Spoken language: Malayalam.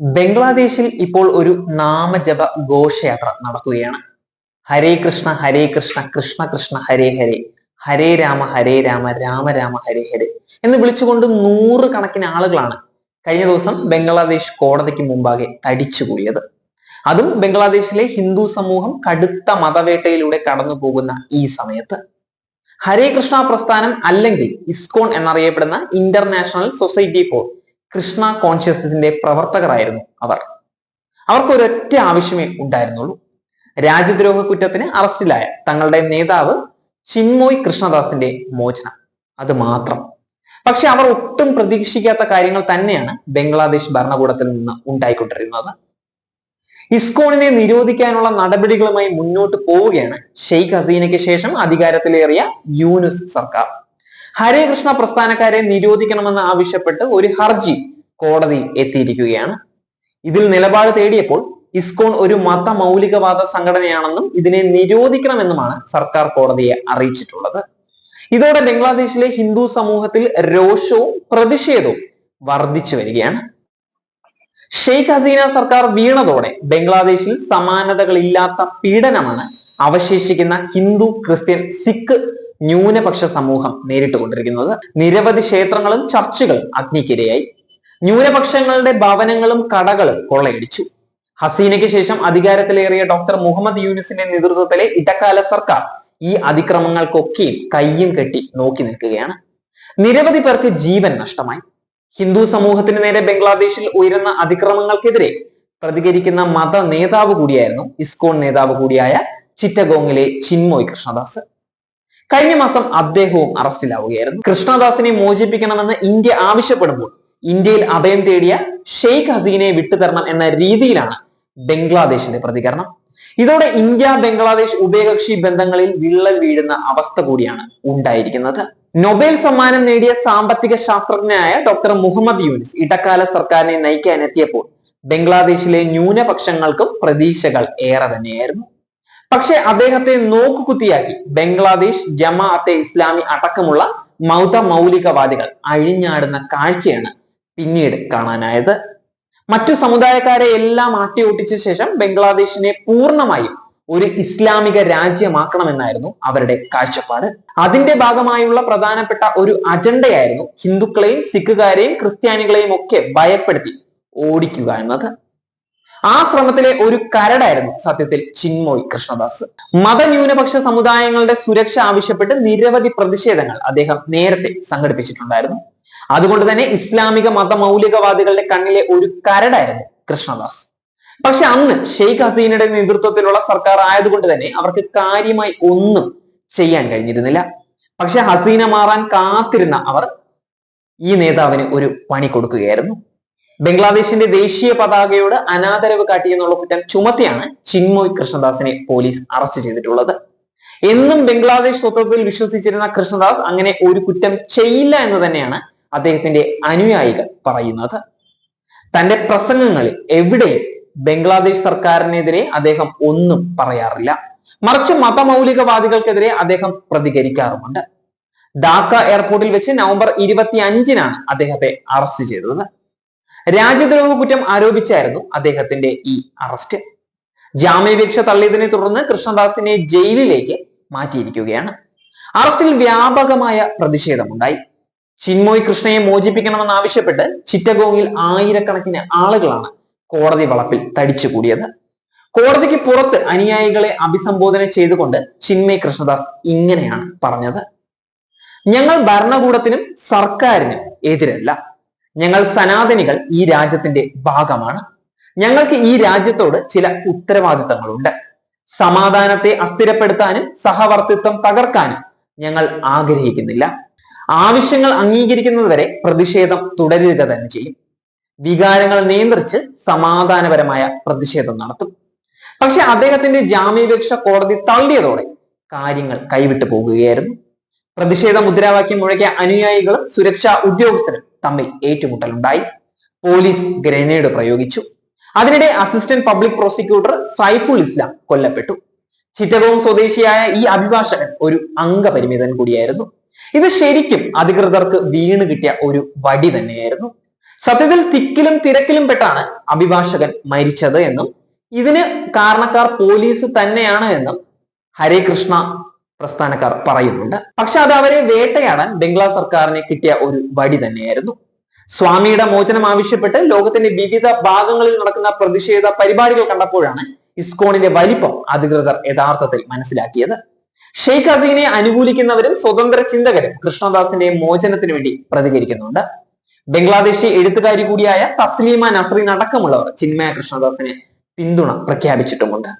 ബംഗ്ലാദേശിൽ ഇപ്പോൾ ഒരു നാമജപ ഘോഷയാത്ര നടക്കുകയാണ്. ഹരേ കൃഷ്ണ ഹരേ കൃഷ്ണ കൃഷ്ണ കൃഷ്ണ ഹരേ ഹരേ. ഹരേ രാമ ഹരേ രാമ രാമ രാമ ഹരേ ഹരേ. എന്ന് വിളിച്ചുകൊണ്ട് നൂറ് കണക്കിന് ആളുകളാണ് കഴിഞ്ഞ ദിവസം ബംഗ്ലാദേശ് കോടതിക്ക് മുമ്പാകെ തടിച്ചുകൂടിയത് അതും ബംഗ്ലാദേശിലെ ഹിന്ദു സമൂഹം കടുത്ത മതവേട്ടയിലൂടെ കടന്നു പോകുന്ന ഈ സമയത്ത്. ഹരേ കൃഷ്ണ പ്രസ്ഥാനം അല്ലെങ്കിൽ ഇസ്കോൺ എന്നറിയപ്പെടുന്ന ഇന്റർനാഷണൽ സൊസൈറ്റി ഫോർ കൃഷ്ണ കോൺഷ്യസ്നസിന്റെ പ്രവർത്തകരായിരുന്നു അവർ. അവർക്ക് ഒരൊറ്റ ആവശ്യമേ ഉണ്ടായിരുന്നുള്ളൂ. രാജ്യദ്രോഹ കുറ്റത്തിന് അറസ്റ്റിലായ തങ്ങളുടെ നേതാവ് ചിന്മോയ് കൃഷ്ണദാസിന്റെ മോചനം. അത് മാത്രം. പക്ഷെ അവർ ഒട്ടും പ്രതീക്ഷിക്കാത്ത കാര്യങ്ങൾ തന്നെയാണ് ബംഗ്ലാദേശ് ഭരണകൂടത്തിൽ നിന്ന് ഉണ്ടായിക്കൊണ്ടിരുന്നത്. ഇസ്കോണിനെ നിരോധിക്കാനുള്ള നടപടികളുമായി മുന്നോട്ട് പോവുകയാണ് ഷെയ്ഖ് ഹസീനയ്ക്ക് ശേഷം അധികാരത്തിലേറിയ യൂനുസ് സർക്കാർ. ഹരേ കൃഷ്ണ പ്രസ്ഥാനക്കാരെ നിരോധിക്കണമെന്ന് ആവശ്യപ്പെട്ട് ഒരു ഹർജി കോടതി എത്തിയിരിക്കുകയാണ്. ഇതിൽ നിലപാട് തേടിയപ്പോൾ ഇസ്കോൺ ഒരു മത മൗലികവാദ സംഘടനയാണെന്നും ഇതിനെ നിരോധിക്കണമെന്നുമാണ് സർക്കാർ കോടതിയെ അറിയിച്ചിട്ടുള്ളത്. ഇതോടെ ബംഗ്ലാദേശിലെ ഹിന്ദു സമൂഹത്തിൽ രോഷവും പ്രതിഷേധവും വർദ്ധിച്ചു വരികയാണ്. ഷെയ്ഖ് ഹസീന സർക്കാർ വീണതോടെ ബംഗ്ലാദേശിൽ സമാനതകളില്ലാത്ത പീഡനമാണ് അവശേഷിക്കുന്ന ഹിന്ദു ക്രിസ്ത്യൻ സിഖ് ന്യൂനപക്ഷ സമൂഹം നേരിട്ടുകൊണ്ടിരിക്കുന്നത്. നിരവധി ക്ഷേത്രങ്ങളും ചർച്ചുകളും അഗ്നിക്കിരയായി. ന്യൂനപക്ഷങ്ങളുടെ ഭവനങ്ങളും കടകളും കൊള്ളയടിച്ചു. ഹസീനയ്ക്ക് ശേഷം അധികാരത്തിലേറിയ ഡോക്ടർ മുഹമ്മദ് യൂനിസിന്റെ നേതൃത്വത്തിലെ ഇടക്കാല സർക്കാർ ഈ അതിക്രമങ്ങൾക്കൊക്കെയും കയ്യും കെട്ടി നോക്കി നിൽക്കുകയാണ്. നിരവധി പേർക്ക് ജീവൻ നഷ്ടമായി. ഹിന്ദു സമൂഹത്തിന് നേരെ ബംഗ്ലാദേശിൽ ഉയരുന്ന അതിക്രമങ്ങൾക്കെതിരെ പ്രതികരിക്കുന്ന മത നേതാവ് കൂടിയായിരുന്നു ഇസ്കോൺ നേതാവ് കൂടിയായ ചിറ്റഗോങ്ങിലെ ചിന്മോയ് കൃഷ്ണദാസ്. കഴിഞ്ഞ മാസം അദ്ദേഹവും അറസ്റ്റിലാവുകയായിരുന്നു. കൃഷ്ണദാസിനെ മോചിപ്പിക്കണമെന്ന് ഇന്ത്യ ആവശ്യപ്പെടുമ്പോൾ ഇന്ത്യയിൽ അഭയം തേടിയ ഷെയ്ഖ് ഹസീനയെ വിട്ടുതരണം എന്ന രീതിയിലാണ് ബംഗ്ലാദേശിന്റെ പ്രതികരണം. ഇതോടെ ഇന്ത്യ ബംഗ്ലാദേശ് ഉഭയകക്ഷി ബന്ധങ്ങളിൽ വിള്ളൽ വീഴുന്ന അവസ്ഥ കൂടിയാണ് ഉണ്ടായിരിക്കുന്നത്. നൊബേൽ സമ്മാനം നേടിയ സാമ്പത്തിക ശാസ്ത്രജ്ഞനായ ഡോക്ടർ മുഹമ്മദ് യൂനിസ് ഇടക്കാല സർക്കാരിനെ നയിക്കാനെത്തിയപ്പോൾ ബംഗ്ലാദേശിലെ ന്യൂനപക്ഷങ്ങൾക്കും പ്രതീക്ഷകൾ ഏറെ തന്നെയായിരുന്നു. പക്ഷെ അദ്ദേഹത്തെ നോക്കുകുത്തിയാക്കി. ബംഗ്ലാദേശ് ജമാഅത്തെ ഇസ്ലാമി അടക്കമുള്ള മൗത മൗലികവാദികൾ അഴിഞ്ഞാടുന്ന കാഴ്ചയാണ് പിന്നീട് കാണാനായത്. മറ്റു സമുദായക്കാരെ എല്ലാം ആട്ടിയോട്ടിച്ച ശേഷം ബംഗ്ലാദേശിനെ പൂർണമായും ഒരു ഇസ്ലാമിക രാജ്യമാക്കണമെന്നായിരുന്നു അവരുടെ കാഴ്ചപ്പാട്. അതിന്റെ ഭാഗമായുള്ള പ്രധാനപ്പെട്ട ഒരു അജണ്ടയായിരുന്നു ഹിന്ദുക്കളെയും സിഖുകാരെയും ക്രിസ്ത്യാനികളെയും ഒക്കെ ഭയപ്പെടുത്തി ഓടിക്കുക എന്നത്. ആ ശ്രമത്തിലെ ഒരു കരടായിരുന്നു സത്യത്തിൽ ചിന്മോയ് കൃഷ്ണദാസ്. മതന്യൂനപക്ഷ സമുദായങ്ങളുടെ സുരക്ഷ ആവശ്യപ്പെട്ട് നിരവധി പ്രതിഷേധങ്ങൾ അദ്ദേഹം നേരത്തെ സംഘടിപ്പിച്ചിട്ടുണ്ടായിരുന്നു. അതുകൊണ്ട് തന്നെ ഇസ്ലാമിക മത മൗലികവാദികളുടെ കണ്ണിലെ ഒരു കരടായിരുന്നു കൃഷ്ണദാസ്. പക്ഷെ അന്ന് ഷെയ്ഖ് ഹസീനയുടെ നേതൃത്വത്തിലുള്ള സർക്കാർ ആയതുകൊണ്ട് തന്നെ അവർക്ക് കാര്യമായി ഒന്നും ചെയ്യാൻ കഴിഞ്ഞിരുന്നില്ല. പക്ഷെ ഹസീന മാറാൻ കാത്തിരുന്ന അവർ ഈ നേതാവിന് ഒരു പണി കൊടുക്കുകയായിരുന്നു. ബംഗ്ലാദേശിന്റെ ദേശീയ പതാകയോട് അനാദരവ് കാട്ടിയെന്നുള്ള കുറ്റം ചുമത്തിയാണ് ചിന്മോയ് കൃഷ്ണദാസിനെ പോലീസ് അറസ്റ്റ് ചെയ്തിട്ടുള്ളത്. എന്നും ബംഗ്ലാദേശ് സ്വത്വത്തിൽ വിശ്വസിച്ചിരുന്ന കൃഷ്ണദാസ് അങ്ങനെ ഒരു കുറ്റം ചെയ്യില്ല എന്ന് തന്നെയാണ് അദ്ദേഹത്തിന്റെ അനുയായികൾ പറയുന്നത്. തന്റെ പ്രസംഗങ്ങളിൽ എവിടെയും ബംഗ്ലാദേശ് സർക്കാരിനെതിരെ അദ്ദേഹം ഒന്നും പറയാറില്ല. മറിച്ച് മതമൗലികവാദികൾക്കെതിരെ അദ്ദേഹം പ്രതികരിക്കാറുമുണ്ട്. ഡാക്ക എയർപോർട്ടിൽ വെച്ച് നവംബർ ഇരുപത്തി അഞ്ചിനാണ് അദ്ദേഹത്തെ അറസ്റ്റ് ചെയ്തത്. രാജ്യദ്രോഹ കുറ്റം ആരോപിച്ചായിരുന്നു അദ്ദേഹത്തിന്റെ ഈ അറസ്റ്റ്. ജാമ്യപേക്ഷ തള്ളിയതിനെ തുടർന്ന് കൃഷ്ണദാസിനെ ജയിലിലേക്ക് മാറ്റിയിരിക്കുകയാണ്. അറസ്റ്റിൽ വ്യാപകമായ പ്രതിഷേധമുണ്ടായി. ചിന്മോയ് കൃഷ്ണയെ മോചിപ്പിക്കണമെന്ന് ആവശ്യപ്പെട്ട് ചിറ്റഗോങ്ങിൽ ആയിരക്കണക്കിന് ആളുകളാണ് കോടതി വളപ്പിൽ തടിച്ചുകൂടിയത് കോടതിക്ക് പുറത്ത് അനുയായികളെ അഭിസംബോധന ചെയ്തുകൊണ്ട് ചിന്മയ് കൃഷ്ണദാസ് ഇങ്ങനെയാണ് പറഞ്ഞത്. ഞങ്ങൾ ഭരണകൂടത്തിനും സർക്കാരിനും എതിരല്ല. ഞങ്ങൾ സനാതനികൾ ഈ രാജ്യത്തിന്റെ ഭാഗമാണ്. ഞങ്ങൾക്ക് ഈ രാജ്യത്തോട് ചില ഉത്തരവാദിത്തങ്ങളുണ്ട്. സമാധാനത്തെ അസ്ഥിരപ്പെടുത്താനും സഹവർത്തിത്വം തകർക്കാനും ഞങ്ങൾ ആഗ്രഹിക്കുന്നില്ല. ആവശ്യങ്ങൾ അംഗീകരിക്കുന്നതുവരെ പ്രതിഷേധം തുടരുക തന്നെ ചെയ്യും. വികാരങ്ങൾ നിയന്ത്രിച്ച് സമാധാനപരമായ പ്രതിഷേധം നടത്തും. പക്ഷെ അദ്ദേഹത്തിന്റെ ജാമ്യാപേക്ഷ കോടതി തള്ളിയതോടെ കാര്യങ്ങൾ കൈവിട്ടു പോകുകയായിരുന്നു. പ്രതിഷേധ മുദ്രാവാക്യം മുഴക്കിയ അനുയായികളും സുരക്ഷാ ഉദ്യോഗസ്ഥരും തമ്മിൽ ഏറ്റുമുട്ടലുണ്ടായി. പോലീസ് ഗ്രനേഡ് പ്രയോഗിച്ചു. അതിനിടെ assistant public prosecutor Saiful Islam കൊല്ലപ്പെട്ടു. ചിറ്റഗോങ് സ്വദേശിയായ ഈ അഭിഭാഷകൻ ഒരു അംഗപരിമിതൻ കൂടിയായിരുന്നു. ഇത് ശരിക്കും അധികൃതർക്ക് വീണ് കിട്ടിയ ഒരു വടി തന്നെയായിരുന്നു. സത്യത്തിൽ തിക്കിലും തിരക്കിലും പെട്ടാണ് അഭിഭാഷകൻ മരിച്ചത് എന്നും ഇതിന് കാരണക്കാർ പോലീസ് തന്നെയാണ് എന്നും ഹരേ കൃഷ്ണ പ്രസ്ഥാനക്കാർ പറയുന്നുണ്ട്. പക്ഷെ അത് അവരെ വേട്ടയാടാൻ ബംഗ്ലാ സർക്കാരിനെ കിട്ടിയ ഒരു വടി തന്നെയായിരുന്നു. സ്വാമിയുടെ മോചനം ആവശ്യപ്പെട്ട് ലോകത്തിന്റെ വിവിധ ഭാഗങ്ങളിൽ നടക്കുന്ന പ്രതിഷേധ പരിപാടികൾ കണ്ടപ്പോഴാണ് ഇസ്കോണിന്റെ വലിപ്പം അധികൃതർ യഥാർത്ഥത്തിൽ മനസ്സിലാക്കിയത്. ഷെയ്ഖ് ഹസീനെ അനുകൂലിക്കുന്നവരും സ്വതന്ത്ര ചിന്തകരും കൃഷ്ണദാസിന്റെ മോചനത്തിന് വേണ്ടി പ്രതികരിക്കുന്നുണ്ട്. ബംഗ്ലാദേശി എഴുത്തുകാരി കൂടിയായ തസ്ലീമ നസ്രീൻ അടക്കമുള്ളവർ ചിന്മയ കൃഷ്ണദാസിനെ പിന്തുണ പ്രഖ്യാപിച്ചിട്ടുമുണ്ട്.